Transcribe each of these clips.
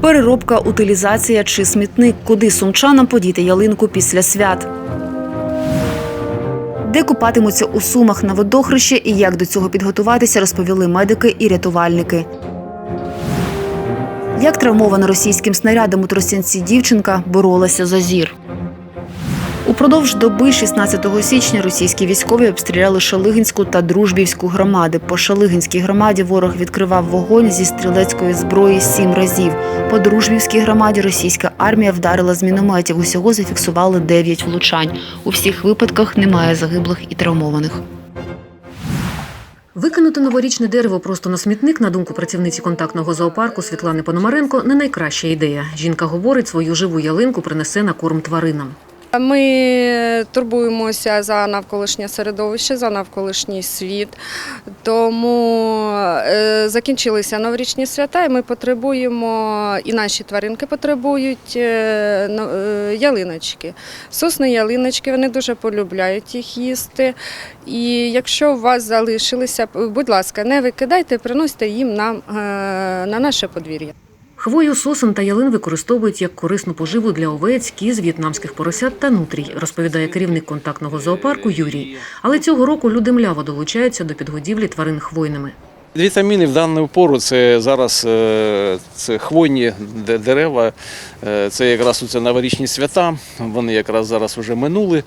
Переробка, утилізація чи смітник, куди сумчанам подіти ялинку після свят. Де купатимуться у сумах на водохрещі і як до цього підготуватися, розповіли медики і рятувальники. Як травмована російським снарядом у Тростянці дівчинка боролася за зір. Упродовж доби 16 січня російські військові обстріляли Шалигинську та Дружбівську громади. По Шалигинській громаді ворог відкривав вогонь зі стрілецької зброї сім разів. По Дружбівській громаді російська армія вдарила з мінометів. Усього зафіксували 9 влучань. У всіх випадках немає загиблих і травмованих. Викинути новорічне дерево просто на смітник, на думку працівниці контактного зоопарку Світлани Пономаренко, не найкраща ідея. Жінка говорить, свою живу ялинку принесе на корм тваринам. Ми турбуємося за навколишнє середовище, за навколишній світ. Тому е, закінчилися новорічні свята, і ми потребуємо, і наші тваринки потребують е, е, ялиночки. Сосни ялиночки, вони дуже полюбляють їх їсти. І якщо у вас залишилися, будь ласка, не викидайте, приносьте їм нам на наше подвір'я. Хвою, сосен та ялин використовують як корисну поживу для овець, кіз, в'єтнамських поросят та нутрій, розповідає керівник контактного зоопарку Юрій. Але цього року люди мляво долучаються до підгодівлі тварин хвойними. Вітаміни в дану пору це зараз е, це хвойні де- дерева, е, це якраз у це новорічні свята, вони якраз зараз вже минули.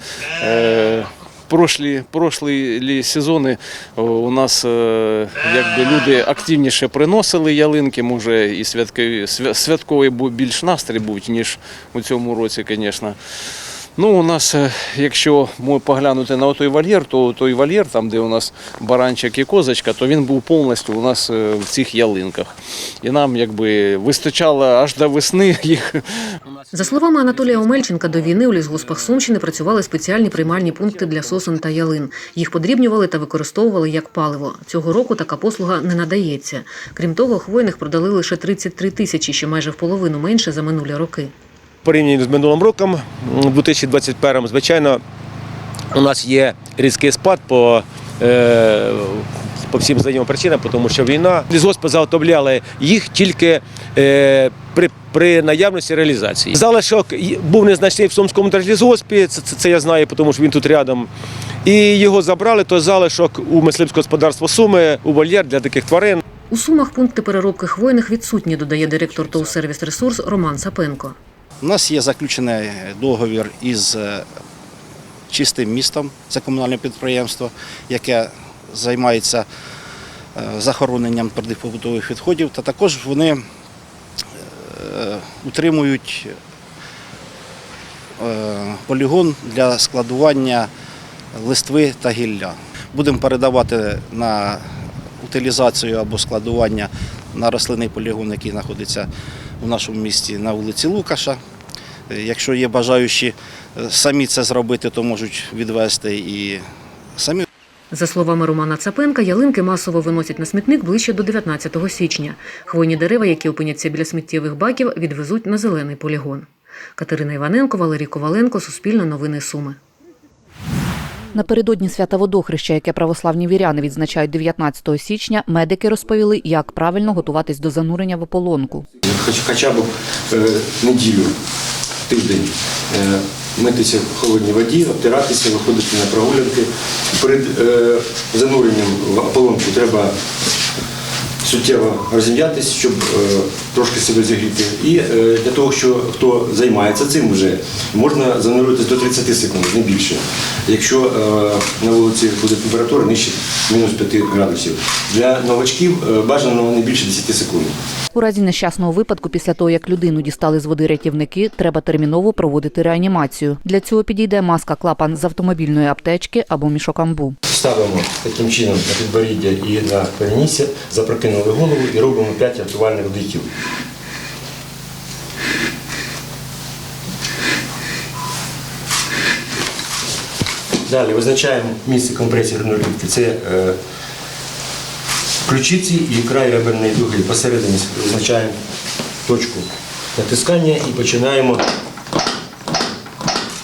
Е, Прошлі, прошлі лі сезони у нас е, якби люди активніше приносили ялинки, може і святковий, свя- святковий був більш настрій був, ніж у цьому році, звісно. Ну, у нас, е, якщо ми поглянути на той вольєр, то той вольєр, там, де у нас баранчик і козочка, то він був повністю у нас е, в цих ялинках. І нам якби вистачало аж до весни їх. За словами Анатолія Омельченка, до війни у лісгоспах Сумщини працювали спеціальні приймальні пункти для сосен та ялин. Їх подрібнювали та використовували як паливо. Цього року така послуга не надається. Крім того, хвойних продали лише 33 тисячі, що майже в половину менше за минулі роки. Порівняно з минулим роком, у 2021, звичайно, у нас є різкий спад по, е, по всім знайомим причинам, тому що війна. Лісгоспи заготовляли їх тільки е, при, при наявності реалізації. Залишок був незначний в Сумському держлісгоспі, це, це, це я знаю, тому що він тут рядом. І його забрали, той залишок у мисливське господарство Суми, у вольєр для диких тварин. У сумах пункти переробки хвойних відсутні, додає директор ТОВ «Сервіс Ресурс Роман Сапенко. У нас є заключений договір із е, чистим містом, це комунальне підприємство, яке займається е, захороненням твердих побутових відходів, та також вони е, утримують полігон для складування листви та гілля. Будемо передавати на утилізацію або складування на рослинний полігон, який знаходиться у нашому місті на вулиці Лукаша. Е, Якщо є бажаючі е, самі це зробити, то можуть відвести і самі За словами Романа Цапенка, ялинки масово виносять на смітник ближче до 19 січня. Хвойні дерева, які опиняться біля сміттєвих баків, відвезуть на зелений полігон. Катерина Іваненко, Валерій Коваленко, Суспільне новини Суми. Напередодні свята водохреща, яке православні віряни відзначають 19 січня, медики розповіли, як правильно готуватись до занурення в ополонку. хоч хоча б е, неділю, тиждень е, митися в холодній воді, обтиратися, виходити на прогулянки. Перед е, зануренням в ополонку треба суттєво розім'ятися, щоб е, трошки себе зігріти. І е, для того, що хто займається цим вже, можна занурюватися до 30 секунд, не більше. Якщо е, на вулиці буде температура нижче мінус 5 градусів. Для новачків е, бажано не більше 10 секунд. У разі нещасного випадку, після того як людину дістали з води рятівники, треба терміново проводити реанімацію. Для цього підійде маска клапан з автомобільної аптечки або мішок амбу. Ставимо таким чином на підборіддя і на перенісся, запрокинули голову і робимо 5 рятувальних вдихів. Далі визначаємо місце компресії грудної клітки. Це е, ключиці і край реберної дуги. Посередині визначаємо точку натискання і починаємо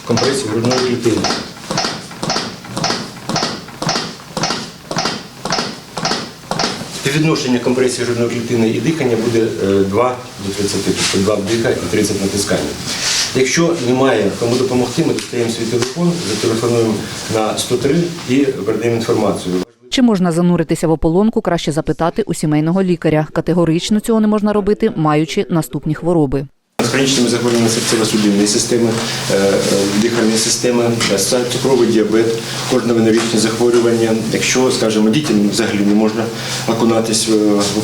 компресію грудної клітини. Співвідношення компресії грудної клітини і дихання буде е, 2 до 30, тобто 2 вдиха і 30 натискання. Якщо немає кому допомогти, ми достаємо свій телефон, зателефонуємо на 103 і передаємо інформацію. Чи можна зануритися в ополонку, краще запитати у сімейного лікаря. Категорично цього не можна робити, маючи наступні хвороби. З хронічними захворюваннями серцево-судинної системи, е, е, дихальної системи, цукровий діабет, кожне венеричне захворювання. Якщо, скажімо, дітям взагалі не можна окунатись в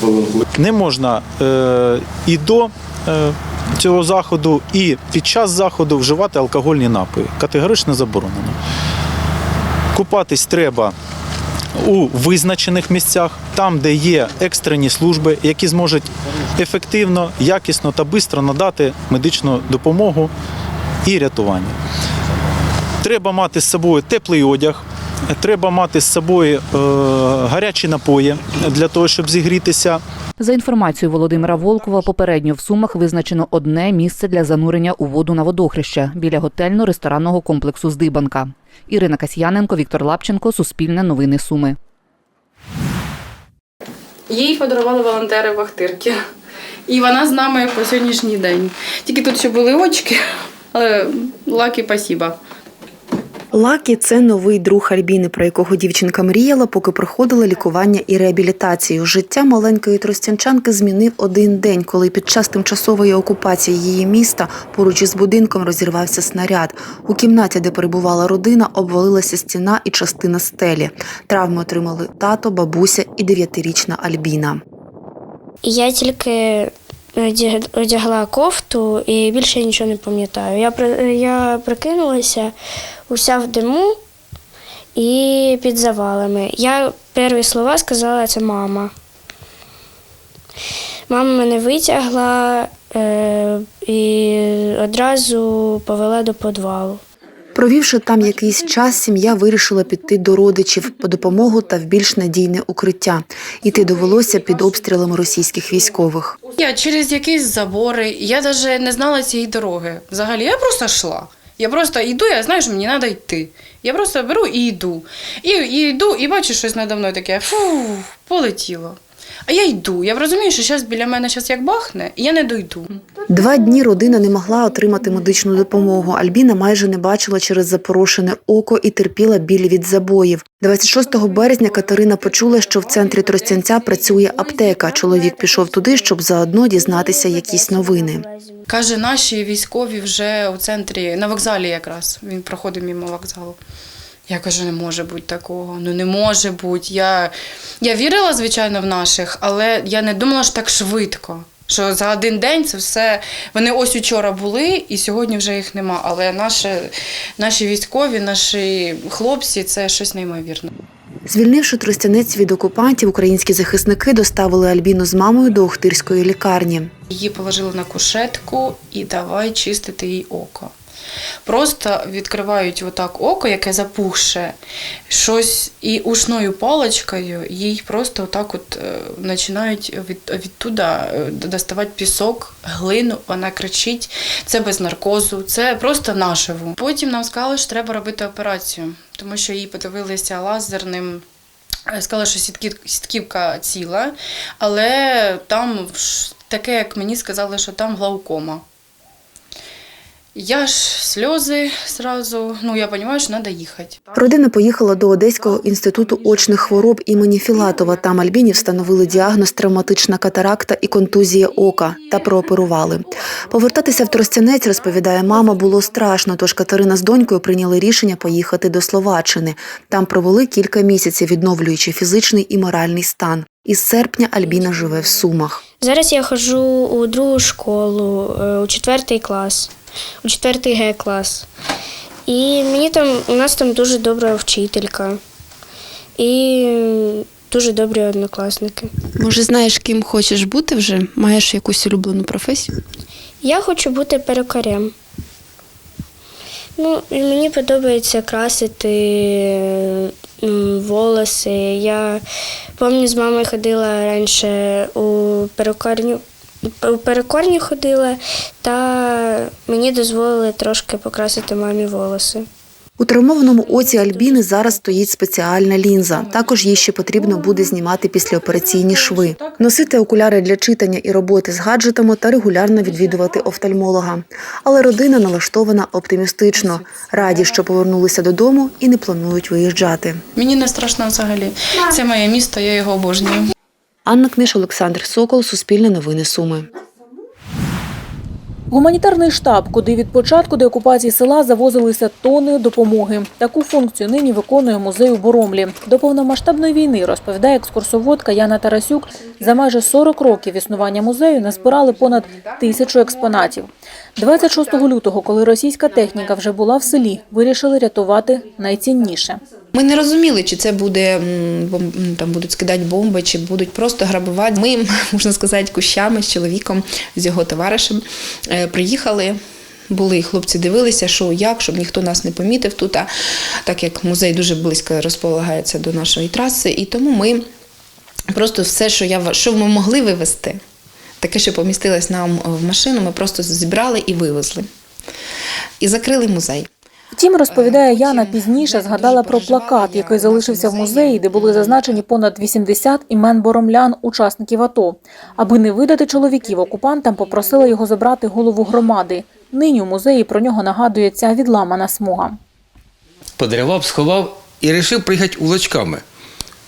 в не можна е, і до е, цього заходу, і під час заходу вживати алкогольні напої. Категорично заборонено. Купатись треба у визначених місцях, там, де є екстрені служби, які зможуть ефективно, якісно та швидко надати медичну допомогу і рятування. Треба мати з собою теплий одяг, треба мати з собою е, гарячі напої для того, щоб зігрітися. За інформацією Володимира Волкова, попередньо в Сумах визначено одне місце для занурення у воду на водохреща біля готельно-ресторанного комплексу Здибанка. Ірина Касьяненко, Віктор Лапченко, Суспільне новини Суми. Їй подарували волонтери вахтирки. І вона з нами по сьогоднішній день. Тільки тут ще були очки, але лакі пасіба. Лакі це новий друг Альбіни, про якого дівчинка мріяла, поки проходила лікування і реабілітацію. Життя маленької тростянчанки змінив один день, коли під час тимчасової окупації її міста поруч із будинком розірвався снаряд. У кімнаті, де перебувала родина, обвалилася стіна і частина стелі. Травми отримали тато, бабуся і дев'ятирічна Альбіна. Я тільки одягла кофту і більше я нічого не пам'ятаю. Я, я прикинулася уся в диму і під завалами. Я перші слова сказала це мама. Мама мене витягла е, і одразу повела до підвалу. Провівши там якийсь час, сім'я вирішила піти до родичів по допомогу та в більш надійне укриття. Іти довелося під обстрілами російських військових. Я через якісь забори, я навіть не знала цієї дороги. Взагалі, я просто йшла. Я просто йду, я знаю, що мені треба йти. Я просто беру і йду. І, і йду, і бачу щось надо мною таке, фу, полетіло. А я йду. Я розумію, що зараз біля мене щас як бахне, і я не дойду. Два дні родина не могла отримати медичну допомогу. Альбіна майже не бачила через запорошене око і терпіла біль від забоїв. 26 березня Катерина почула, що в центрі Тростянця працює аптека. Чоловік пішов туди, щоб заодно дізнатися якісь новини. Каже, наші військові вже у центрі, на вокзалі якраз. Він проходив мимо вокзалу. Я кажу, не може бути такого. Ну не може бути. Я, я вірила, звичайно, в наших, але я не думала, що так швидко. Що за один день це все. Вони ось учора були, і сьогодні вже їх нема. Але наші, наші військові, наші хлопці це щось неймовірне. Звільнивши Тростянець від окупантів, українські захисники доставили Альбіну з мамою до Охтирської лікарні. Її положили на кушетку і давай чистити їй око. Просто відкривають отак око, яке запухше, щось і ушною паличкою їй просто отак от е, починають від, відтуда е, доставати пісок, глину, вона кричить. Це без наркозу, це просто наживо. Потім нам сказали, що треба робити операцію, тому що її подивилися лазерним. Е, Сказали, що сітківка ціла, але там таке, як мені сказали, що там глаукома. Я ж сльози зразу, ну я розумію, що треба їхати. Родина поїхала до Одеського інституту очних хвороб імені Філатова. Там Альбіні встановили діагноз травматична катаракта і контузія ока та прооперували. Повертатися в Тростянець, розповідає мама, було страшно. Тож Катерина з донькою прийняли рішення поїхати до Словаччини. Там провели кілька місяців, відновлюючи фізичний і моральний стан. Із серпня Альбіна живе в Сумах. Зараз я ходжу у другу школу, е, у четвертий клас, у четвертий Г клас. І мені там, у нас там дуже добра вчителька і дуже добрі однокласники. Може, знаєш, ким хочеш бути вже? Маєш якусь улюблену професію? Я хочу бути перукарем. Ну, і мені подобається красити волоси. Я пам'ятаю, з мамою ходила раніше у перукарню. У перукарню ходила, та мені дозволили трошки покрасити мамі волоси. У травмованому оці Альбіни зараз стоїть спеціальна лінза. Також їй ще потрібно буде знімати післяопераційні шви, носити окуляри для читання і роботи з гаджетами та регулярно відвідувати офтальмолога. Але родина налаштована оптимістично, раді, що повернулися додому і не планують виїжджати. Мені не страшно взагалі. Це моє місто, я його обожнюю. Анна Книж, Олександр Сокол, Суспільне новини Суми. Гуманітарний штаб, куди від початку деокупації села завозилися тони допомоги. Таку функцію нині виконує музей у Боромлі. До повномасштабної війни, розповідає екскурсоводка Яна Тарасюк, за майже 40 років існування музею назбирали понад тисячу експонатів. 26 лютого, коли російська техніка вже була в селі, вирішили рятувати найцінніше. Ми не розуміли, чи це буде там будуть скидати бомби, чи будуть просто грабувати. Ми, можна сказати, кущами з чоловіком, з його товаришем е, приїхали. Були хлопці дивилися, що як, щоб ніхто нас не помітив тут. А так як музей дуже близько розполагається до нашої траси, і тому ми просто все, що я що ми могли вивезти, таке, що помістилось нам в машину, ми просто зібрали і вивезли. І закрили музей. Втім, розповідає Яна, пізніше згадала про плакат, який залишився в музеї, де були зазначені понад 80 імен боромлян, учасників АТО. Аби не видати чоловіків окупантам, попросила його забрати голову громади. Нині у музеї про нього нагадує ця відламана смуга. Подривав, сховав і вирішив приїхати улочками.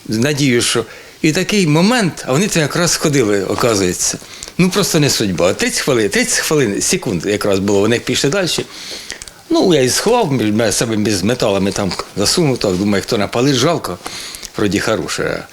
З надією, що і такий момент, а вони це якраз сходили, оказується. Ну просто не судьба. 30 хвилин, 30 хвилин, секунд якраз було, вони пішли далі. Ну, я і сховав між себе без металами там засунув, так думаю, хто напалить, жалко, вроді хороше.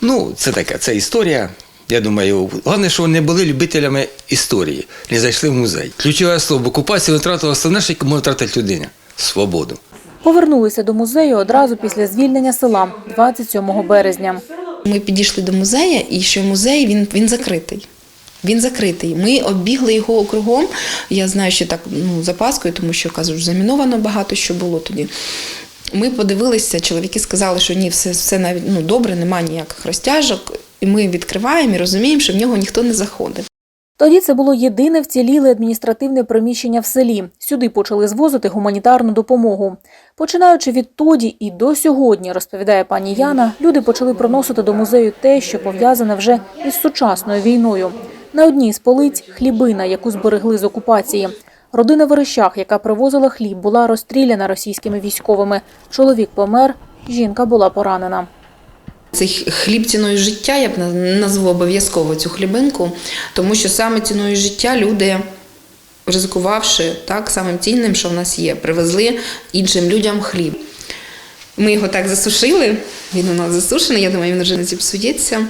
Ну, це таке, це історія. Я думаю, головне, що вони були любителями історії, не зайшли в музей. Ключове слово, окупація втратила основне, що може втратити людина свободу. Повернулися до музею одразу після звільнення села 27 березня. Ми підійшли до музею, і що музей він, він закритий. Він закритий. Ми оббігли його кругом. Я знаю, що так ну, запаскою, тому що кажуть, заміновано багато що було тоді. Ми подивилися, чоловіки сказали, що ні, все, все навіть ну, добре, немає ніяких розтяжок. І ми відкриваємо і розуміємо, що в нього ніхто не заходить. Тоді це було єдине вціліле адміністративне приміщення в селі. Сюди почали звозити гуманітарну допомогу. Починаючи відтоді і до сьогодні, розповідає пані Яна, люди почали приносити до музею те, що пов'язане вже із сучасною війною. На одній з полиць хлібина, яку зберегли з окупації. Родина Верещах, яка привозила хліб, була розстріляна російськими військовими. Чоловік помер, жінка була поранена. Цей хліб ціною життя, я б на- назву обов'язково цю хлібинку, тому що саме ціною життя люди, ризикувавши так, самим цінним, що в нас є, привезли іншим людям хліб. Ми його так засушили, він у нас засушений, я думаю, він вже не зіпсується.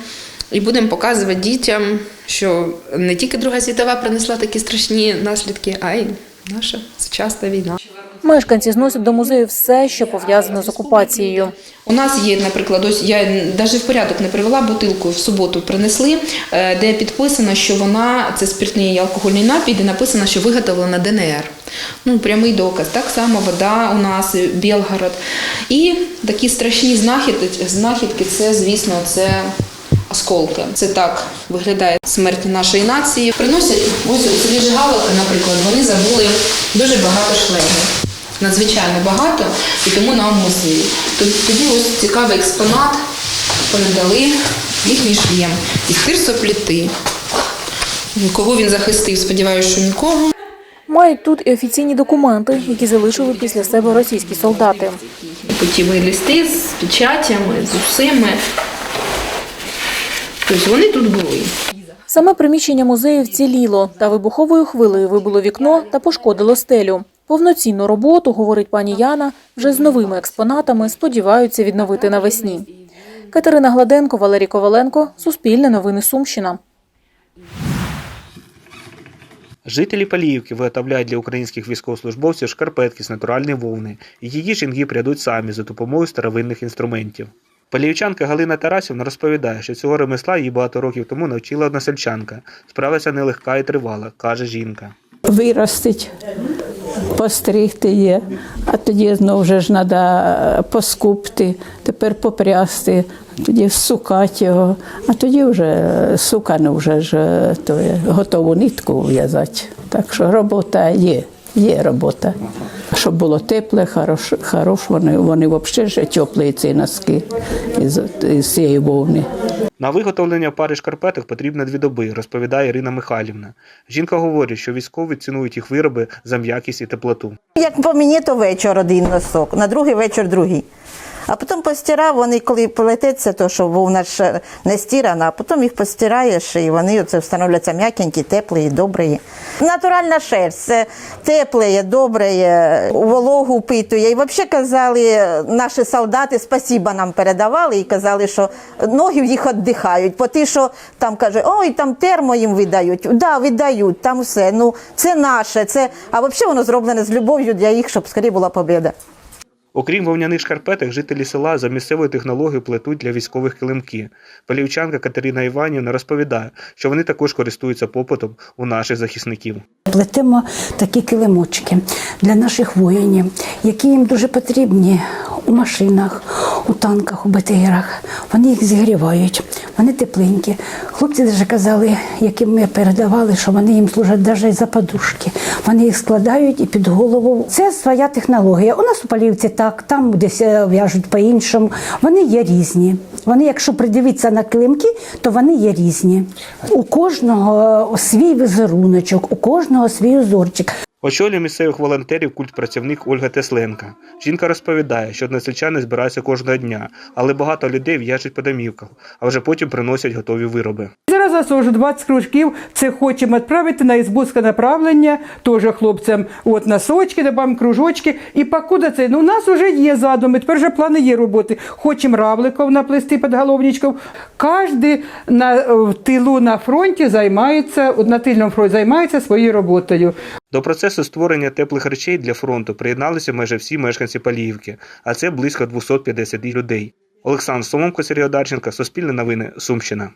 І будемо показувати дітям, що не тільки Друга світова принесла такі страшні наслідки, а й наша сучасна війна. Мешканці зносять до музею все, що пов'язано з окупацією. У нас є, наприклад, ось я навіть в порядок не привела бутилку в суботу принесли, е, де підписано, що вона це спиртний і алкогольний напій, де написано, що виготовлена ДНР. Ну, прямий доказ. Так само вода у нас, е, Білгород. І такі страшні знахідки, знахідки це, звісно, це осколки. Це так виглядає смерть нашої нації. Приносять ось у селі Жигаловка, наприклад, вони забули дуже багато шлемів. Надзвичайно багато, і тому нам музеї. Тоді ось цікавий експонат передали їхній шлем із тирсопліти. Кого він захистив, сподіваюся, що нікого. Мають тут і офіційні документи, які залишили після себе російські солдати. Путіві листи з печатями, з усіми. Тобто вони тут були. Саме приміщення музею вціліло, та вибуховою хвилею вибило вікно та пошкодило стелю. Повноцінну роботу, говорить пані Яна, вже з новими експонатами сподіваються відновити навесні. Катерина Гладенко, Валерій Коваленко, Суспільне новини Сумщина. Жителі Паліївки виготовляють для українських військовослужбовців шкарпетки з натуральної вовни. Її жінки прядуть самі за допомогою старовинних інструментів. Паліївчанка Галина Тарасівна розповідає, що цього ремесла її багато років тому навчила односельчанка. Справа ця нелегка і тривала, каже жінка. Виростить, постригти є, а тоді знову ж треба поскупти, тепер попрясти, тоді всукати його, а тоді вже сукану вже ж е, то готову нитку в'язати. Так що робота є, є робота. Щоб було тепле, хорош, хорош вони, вони взагалі ж теплі ці носки із, із цієї вовни. На виготовлення пари шкарпеток потрібно дві доби, розповідає Ірина Михайлівна. Жінка говорить, що військові цінують їх вироби за м'якість і теплоту. Як по мені, то вечір один носок, на другий вечір другий. А потім постирав, вони коли плететься, то що вовна ж не стирана, а потім їх постираєш, і вони оце встановляться м'якенькі, теплі, добрі. Натуральна шерсть, це тепле, добре, вологу впитує. І взагалі казали, наші солдати спасіба нам передавали і казали, що ноги в їх віддихають. По ті, що там каже, ой, там термо їм видають. Да, видають, там все. Ну, це наше, це, а взагалі воно зроблене з любов'ю для їх, щоб скоріше була побіда. Окрім вовняних шкарпеток, жителі села за місцевою технологією плетуть для військових килимки. Полівчанка Катерина Іванівна розповідає, що вони також користуються попитом у наших захисників. Плетемо такі килимочки для наших воїнів, які їм дуже потрібні у машинах, у танках, у БТРах. Вони їх зігрівають, вони тепленькі. Хлопці вже казали, яким ми передавали, що вони їм служать навіть за подушки. Вони їх складають і під голову. Це своя технологія. У нас у Полівці так, там десь е, в'яжуть по-іншому. Вони є різні. Вони, якщо придивитися на килимки, то вони є різні. У кожного свій візеруночок, у кожного свій узорчик. Очолює місцевих волонтерів культпрацівник Ольга Тесленка. Жінка розповідає, що односельчани збираються кожного дня, але багато людей в'яжуть по домівках, а вже потім приносять готові вироби. Зараз засожу 20 кружків. Це хочемо відправити на ізбутське направлення, теж хлопцям. От носочки, добавимо кружочки. І покуда це, ну у нас вже є задуми, тепер вже плани є роботи. Хочемо равликів наплести підголовничків. Кожен на в тилу на фронті займається, на тильному фронті займається своєю роботою. До процесу створення теплих речей для фронту приєдналися майже всі мешканці Паліївки, а це близько 250 людей. Олександр Соломко, Сергій Одарченко, Суспільне новини, Сумщина.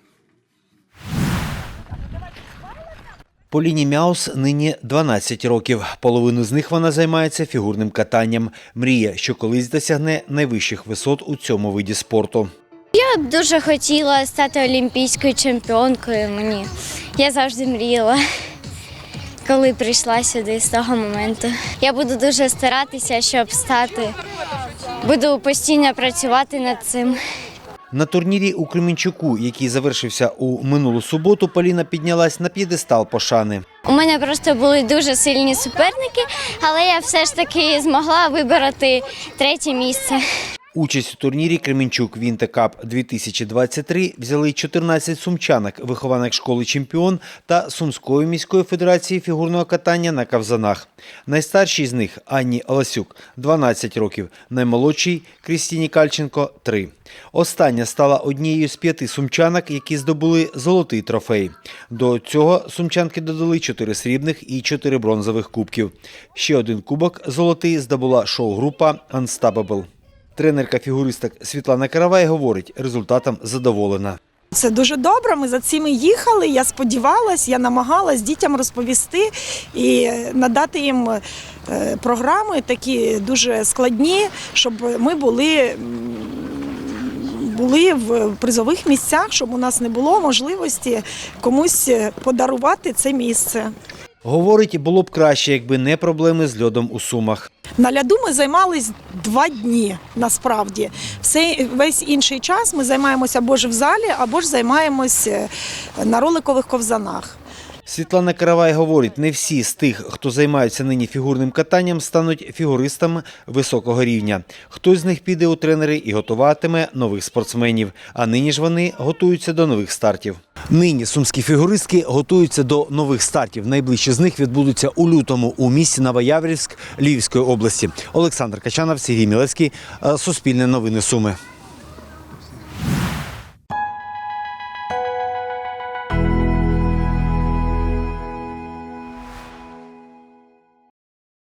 Поліні Мяус нині 12 років. Половину з них вона займається фігурним катанням. Мріє, що колись досягне найвищих висот у цьому виді спорту. Я дуже хотіла стати олімпійською чемпіонкою. Мені я завжди мріяла, коли прийшла сюди з того моменту. Я буду дуже старатися, щоб стати. Буду постійно працювати над цим. На турнірі у Кременчуку, який завершився у минулу суботу, Поліна піднялась на п'єдестал пошани. У мене просто були дуже сильні суперники, але я все ж таки змогла вибороти третє місце. Участь у турнірі Кременчук Вінтекап 2023 взяли 14 сумчанок, вихованок школи Чемпіон та Сумської міської федерації фігурного катання на кавзанах. Найстаршій з них Анні Оласюк 12 років, наймолодшій Крістіні Кальченко 3. Остання стала однією з п'яти сумчанок, які здобули золотий трофей. До цього сумчанки додали 4 срібних і 4 бронзових кубків. Ще один кубок золотий здобула шоу-група Unstoppable. Тренерка фігуристок Світлана Каравай говорить, результатом задоволена. Це дуже добре. Ми за цим і їхали. Я сподівалась, я намагалась дітям розповісти і надати їм е, програми такі дуже складні, щоб ми були. Були в призових місцях, щоб у нас не було можливості комусь подарувати це місце. Говорить, було б краще, якби не проблеми з льодом у Сумах. На ляду ми займались два дні насправді. Все, весь інший час ми займаємося або ж в залі, або ж займаємося на роликових ковзанах. Світлана Каравай говорить, не всі з тих, хто займається нині фігурним катанням, стануть фігуристами високого рівня. Хтось з них піде у тренери і готуватиме нових спортсменів. А нині ж вони готуються до нових стартів. Нині сумські фігуристки готуються до нових стартів. Найближчі з них відбудуться у лютому у місті Новояврівськ Львівської області. Олександр Качанов, Сергій Мілевський, Суспільне новини Суми.